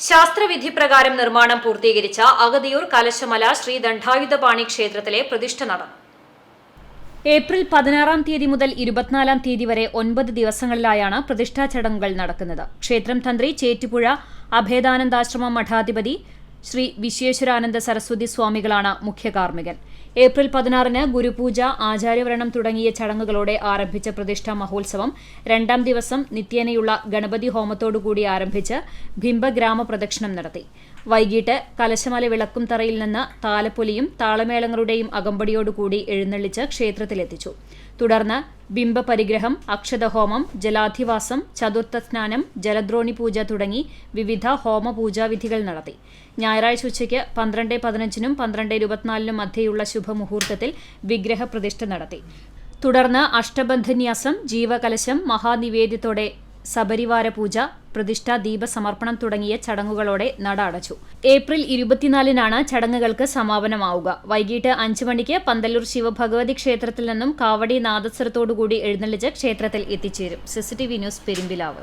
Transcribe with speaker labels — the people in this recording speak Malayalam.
Speaker 1: ശാസ്ത്രവിധി പ്രകാരം നിർമ്മാണം പൂർത്തീകരിച്ച അഗതിയൂർ കലശമല ശ്രീ ദണ്ഡായുധപാണി ക്ഷേത്രത്തിലെ പ്രതിഷ്ഠ നടന്നു ഏപ്രിൽ പതിനാറാം തീയതി മുതൽ ഇരുപത്തിനാലാം തീയതി വരെ ഒൻപത് ദിവസങ്ങളിലായാണ് പ്രതിഷ്ഠാ ചടങ്ങുകൾ നടക്കുന്നത്. ക്ഷേത്രം തന്ത്രി ചേറ്റുപുഴ അഭേദാനന്ദാശ്രമം മഠാധിപതി ശ്രീ വിശ്വേശ്വരാനന്ദ സരസ്വതി സ്വാമികളാണ് മുഖ്യ കാർമ്മികൻ ഏപ്രിൽ പതിനാറിന് ഗുരുപൂജ ആചാര്യവരണം തുടങ്ങിയ ചടങ്ങുകളോടെ ആരംഭിച്ച പ്രതിഷ്ഠാ മഹോത്സവം രണ്ടാം ദിവസം നിത്യേനയുള്ള ഗണപതി ഹോമത്തോടുകൂടി ആരംഭിച്ച് ബിംബഗ്രാമ പ്രദക്ഷിണം നടത്തി. വൈകിട്ട് കലശമല വിളക്കും തറയിൽ നിന്ന് താലപ്പൊലിയും താളമേളങ്ങളുടെയും അകമ്പടിയോടുകൂടി എഴുന്നള്ളിച്ച് ക്ഷേത്രത്തിലെത്തിച്ചു. തുടർന്ന് ബിംബ പരിഗ്രഹം അക്ഷതഹോമം ജലാധിവാസം ചതുർത്ഥ സ്നാനം ജലദ്രോണി പൂജ തുടങ്ങി വിവിധ ഹോമ പൂജാവിധികൾ നടത്തി. ഞായറാഴ്ച ഉച്ചയ്ക്ക് പന്ത്രണ്ട് പതിനഞ്ചിനും പന്ത്രണ്ട് ഇരുപത്തിനാലിനും മധ്യയുള്ള ശുഭമുഹൂർത്തത്തിൽ വിഗ്രഹ പ്രതിഷ്ഠ നടത്തി. തുടർന്ന് അഷ്ടബന്ധന്യാസം ജീവകലശം മഹാനിവേദ്യത്തോടെ സപരിവാര പൂജ പ്രതിഷ്ഠാ ദീപസമർപ്പണം തുടങ്ങിയ ചടങ്ങുകളോടെ നട അടച്ചു. ഏപ്രിൽ ഇരുപത്തിനാലിനാണ് ചടങ്ങുകൾക്ക് സമാപനമാവുക. വൈകിട്ട് അഞ്ചു മണിക്ക് പന്തല്ലൂർ ശിവഭഗവതി ക്ഷേത്രത്തിൽ നിന്നും കാവടി നാദസ്വരത്തോടുകൂടി എഴുന്നള്ളിച്ച് ക്ഷേത്രത്തിൽ എത്തിച്ചേരും. CCTV news Perumpilavu.